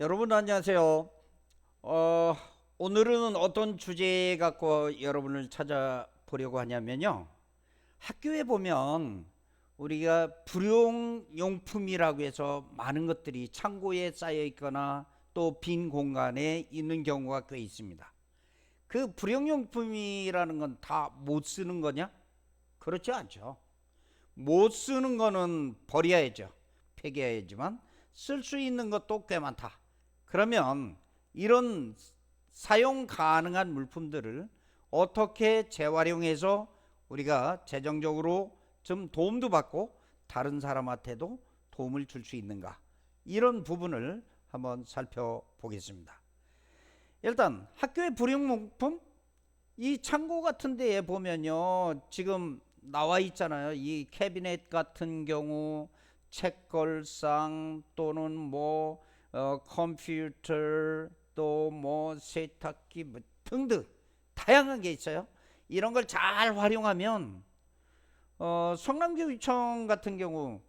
여러분 안녕하세요. 어, 오늘은 어떤 주제 갖고 여러분을 찾아보려고 하냐면요. 학교에 보면 우리가 불용용품이라고 해서 많은 것들이 창고에 쌓여 있거나 또 빈 공간에 있는 경우가 꽤 있습니다. 그 불용용품이라는 건 다 못 쓰는 거냐? 그렇지 않죠. 못 쓰는 거는 버려야죠. 폐기해야지만 쓸 수 있는 것도 꽤 많다. 그러면 이런 사용 가능한 물품들을 어떻게 재활용해서 우리가 재정적으로 좀 도움도 받고 다른 사람한테도 도움을 줄 수 있는가? 이런 부분을 한번 살펴보겠습니다. 일단 학교의 불용물품 이 창고 같은 데에 보면요. 지금 나와 있잖아요. 이 캐비넷 같은 경우 책걸상 또는 뭐 어, 컴퓨터 또 뭐 세탁기 뭐 등등 다양한 게 있어요. 이런 걸 잘 활용하면 어, 성남교육청 같은 경우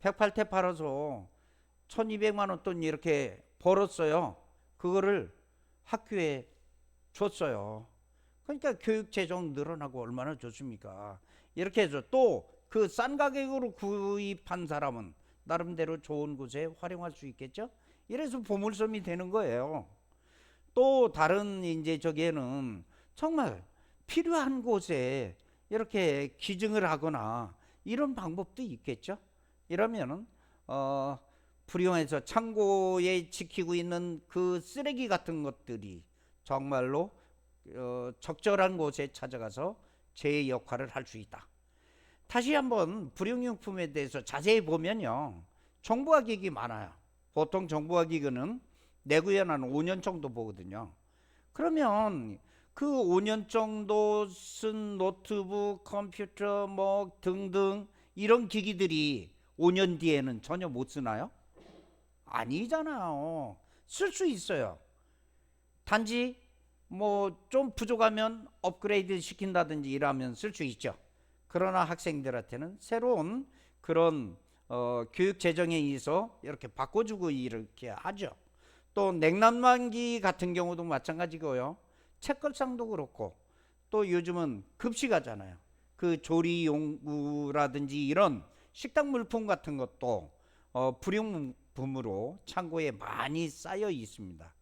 108태 팔아서 1200만 원 돈 이렇게 벌었어요. 그거를 학교에 줬어요. 그러니까 교육 재정 늘어나고 얼마나 좋습니까? 이렇게 해서 또 그 싼 가격으로 구입한 사람은 나름대로 좋은 곳에 활용할 수 있겠죠? 이래서 보물섬이 되는 거예요. 또 다른 이제 저기에는 정말 필요한 곳에 이렇게 기증을 하거나 이런 방법도 있겠죠? 이러면은 어 불용해서 창고에 지키고 있는 그 쓰레기 같은 것들이 정말로 어, 적절한 곳에 찾아가서 제 역할을 할 수 있다. 다시 한번 불용용품에 대해서 자세히 보면요. 정부화 기기 많아요. 보통 정부화 기기는 내구연 한 5년 정도 보거든요. 그러면 그 5년 정도 쓴 노트북, 컴퓨터 뭐 등등 이런 기기들이 5년 뒤에는 전혀 못 쓰나요? 아니잖아요. 쓸 수 있어요. 단지 뭐 좀 부족하면 업그레이드 시킨다든지 이러면 쓸 수 있죠. 그러나 학생들한테는 새로운 그런 어, 교육 재정에 의해서 이렇게 바꿔주고 이렇게 하죠. 또 냉난방기 같은 경우도 마찬가지고요. 책걸상도 그렇고 또 요즘은 급식하잖아요. 그 조리 용구라든지 이런 식당 물품 같은 것도 어, 불용품으로 창고에 많이 쌓여 있습니다.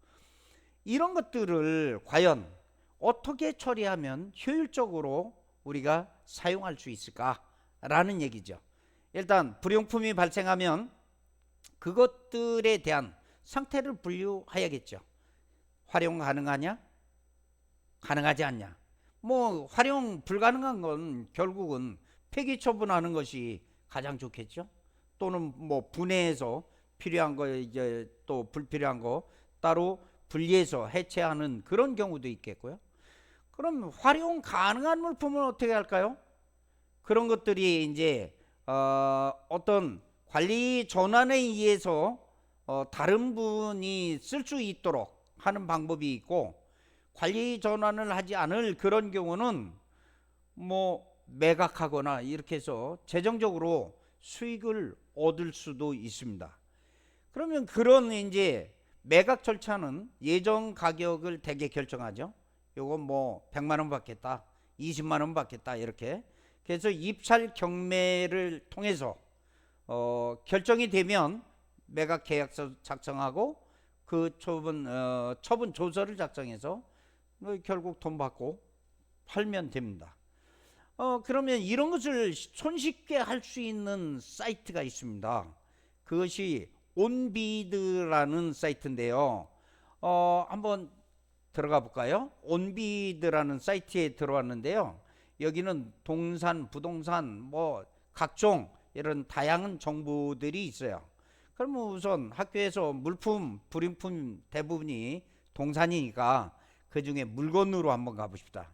이런 것들을 과연 어떻게 처리하면 효율적으로 우리가 사용할 수 있을까라는 얘기죠. 일단 불용품이 발생하면 그것들에 대한 상태를 분류해야겠죠. 활용 가능하냐? 가능하지 않냐? 뭐 활용 불가능한 건 결국은 폐기 처분하는 것이 가장 좋겠죠. 또는 뭐 분해해서 필요한 거 이제 또 불필요한 거 따로 분리해서 해체하는 그런 경우도 있겠고요. 그럼 활용 가능한 물품은 어떻게 할까요? 그런 것들이 이제 어, 어떤 관리 전환에 의해서 어, 다른 분이 쓸 수 있도록 하는 방법이 있고 관리 전환을 하지 않을 그런 경우는 뭐 매각하거나 이렇게 해서 재정적으로 수익을 얻을 수도 있습니다. 그러면 그런 이제 매각 절차는 예정 가격을 대개 결정하죠. 요건 뭐 100만 원 받겠다. 20만 원 받겠다. 이렇게. 그래서 입찰 경매를 통해서 어, 결정이 되면 매각 계약서 작성하고 그 처분 어, 처분 조서를 작성해서 뭐 결국 돈 받고 팔면 됩니다. 어, 그러면 이런 것을 손쉽게 할 수 있는 사이트가 있습니다. 그것이 온비드라는 사이트인데요. 어, 한번 들어가 볼까요? 온비드라는 사이트에 들어왔는데요. 여기는 동산, 부동산, 뭐 각종 이런 다양한 정보들이 있어요. 그러면 우선 학교에서 물품, 불임품 대부분이 동산이니까 그 중에 물건으로 한번 가보십시다.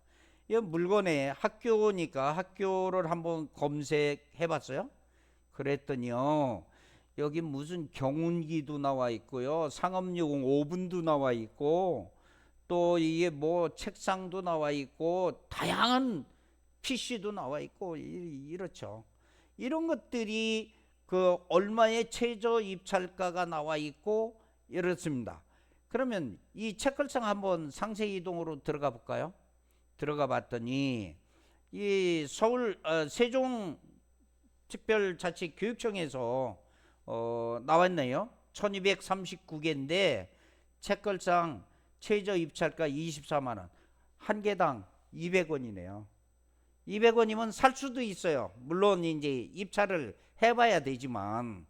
이 물건에 학교니까 학교를 한번 검색해 봤어요. 그랬더니요. 여기 무슨 경운기도 나와 있고요. 상업용 오븐도 나와 있고 또 이게 뭐 책상도 나와 있고 다양한 PC도 나와 있고 이- 이렇죠. 이런 것들이 그 얼마의 최저 입찰가가 나와 있고 이렇습니다. 그러면 이 책걸상 한번 상세 이동으로 들어가 볼까요? 들어가 봤더니 이 서울 어, 세종 특별자치교육청에서 어, 나왔네요. 1239개인데 책걸상 최저 입찰가 24만 원. 한 개당 200원이네요. 200원이면 살 수도 있어요. 물론 이제 입찰을 해봐야 되지만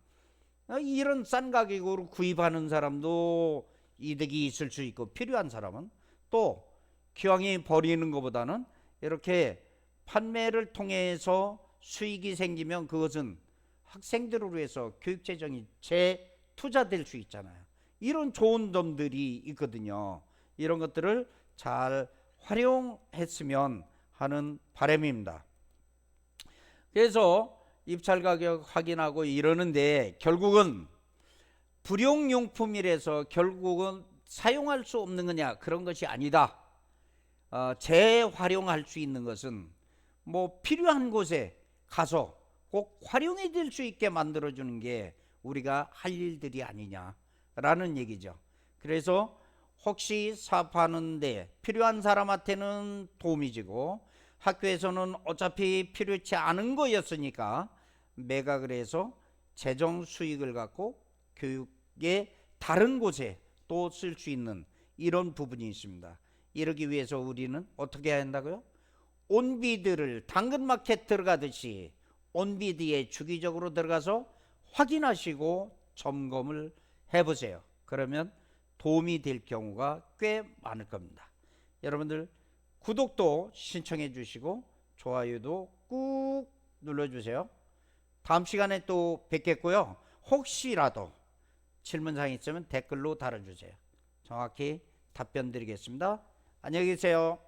어, 이런 싼 가격으로 구입하는 사람도 이득이 있을 수 있고 필요한 사람은 또 기왕이 버리는 것보다는 이렇게 판매를 통해서 수익이 생기면 그것은 학생들을 위해서 교육 재정이 재투자될 수 있잖아요. 이런 좋은 점들이 있거든요. 이런 것들을 잘 활용했으면 하는 바람입니다. 그래서 입찰 가격 확인하고 이러는데 결국은 불용용품이라서 결국은 사용할 수 없는 거냐 그런 것이 아니다. 어, 재활용할 수 있는 것은 뭐 필요한 곳에 가서 꼭 활용이 될 수 있게 만들어 주는 게 우리가 할 일들이 아니냐라는 얘기죠. 그래서 혹시 사업하는데 필요한 사람한테는 도움이 지고 학교에서는 어차피 필요치 않은 거였으니까 매각을 해서 재정 수익을 갖고 교육의 다른 곳에 또 쓸 수 있는 이런 부분이 있습니다. 이러기 위해서 우리는 어떻게 해야 한다고요? 온비드를 당근마켓 들어가듯이 온비드에 주기적으로 들어가서 확인하시고 점검을 해보세요. 그러면 도움이 될 경우가 꽤 많을 겁니다. 여러분들 구독도 신청해 주시고 좋아요도 꾹 눌러주세요. 다음 시간에 또 뵙겠고요. 혹시라도 질문사항 있으면 댓글로 달아주세요. 정확히 답변 드리겠습니다. 안녕히 계세요.